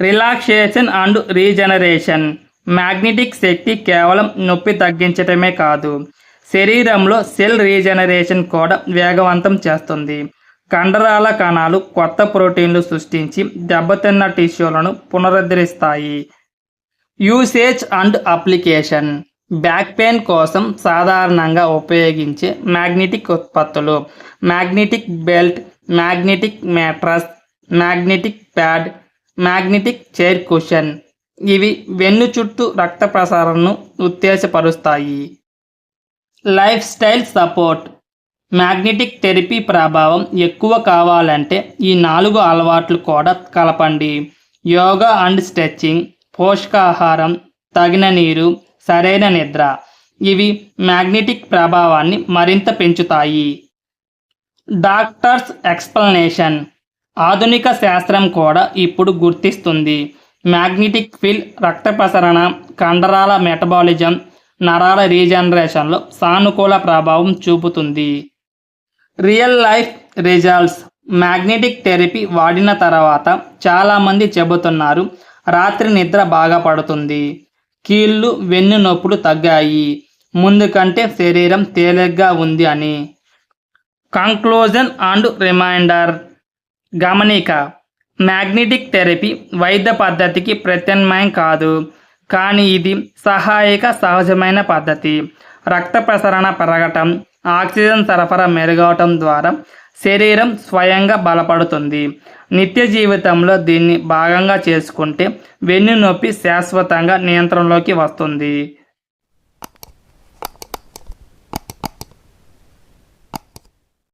Relaxation and regeneration. Magnetic శక్తి కేవలం నొప్పి తగ్గించటమే కాదు శరీరంలో సెల్ రీజనరేషన్ కూడా వేగవంతం చేస్తుంది. కండరాల కణాలు కొత్త ప్రోటీన్లు సృష్టించి దెబ్బతిన్న టిష్యూలను పునరుద్ధరిస్తాయి. Usage and application. Back pain కోసం సాధారణంగా ఉపయోగించే మ్యాగ్నెటిక్ ఉత్పత్తులు. Magnetic belt magnetic mattress magnetic pad magnetic chair cushion ఇవి వెన్ను చుట్టూ రక్త ప్రసారణను ఉత్తేజపరుస్తాయి. Lifestyle support. మ్యాగ్నెటిక్ థెరపీ ప్రభావం ఎక్కువ కావాలంటే ఈ నాలుగు అలవాట్లు కూడా కలపండి. యోగా అండ్ స్ట్రెచ్చింగ్ పోషకాహారం తగిన నీరు సరైన నిద్ర. ఇవి మ్యాగ్నెటిక్ ప్రభావాన్ని మరింత పెంచుతాయి. Doctors explanation. ఆధునిక శాస్త్రం కూడా ఇప్పుడు గుర్తిస్తుంది. మ్యాగ్నెటిక్ ఫీల్డ్ రక్త ప్రసరణ కండరాల మెటబాలిజం నరాల రీజనరేషన్లో సానుకూల ప్రభావం చూపుతుంది. Real life results. Magnetic therapy వాడిన తర్వాత చాలామంది చెబుతున్నారు రాత్రి నిద్ర బాగా పడుతుంది. కీళ్ళు వెన్ను నొప్పులు తగ్గాయి. ముందు కంటే శరీరం తేలిగ్గా ఉంది అని. Conclusion and reminder. గమనిక. మ్యాగ్నెటిక్ థెరపీ వైద్య పద్ధతికి ప్రత్యామ్నాయం కాదు కానీ ఇది సహాయక సహజమైన పద్ధతి. రక్త ప్రసరణ పెరగటం ఆక్సిజన్ సరఫరా మెరుగవటం ద్వారా శరీరం స్వయంగా బలపడుతుంది. నిత్య జీవితంలో దీన్ని భాగంగా చేసుకుంటే వెన్ను నొప్పి శాశ్వతంగా నియంత్రణలోకి వస్తుంది.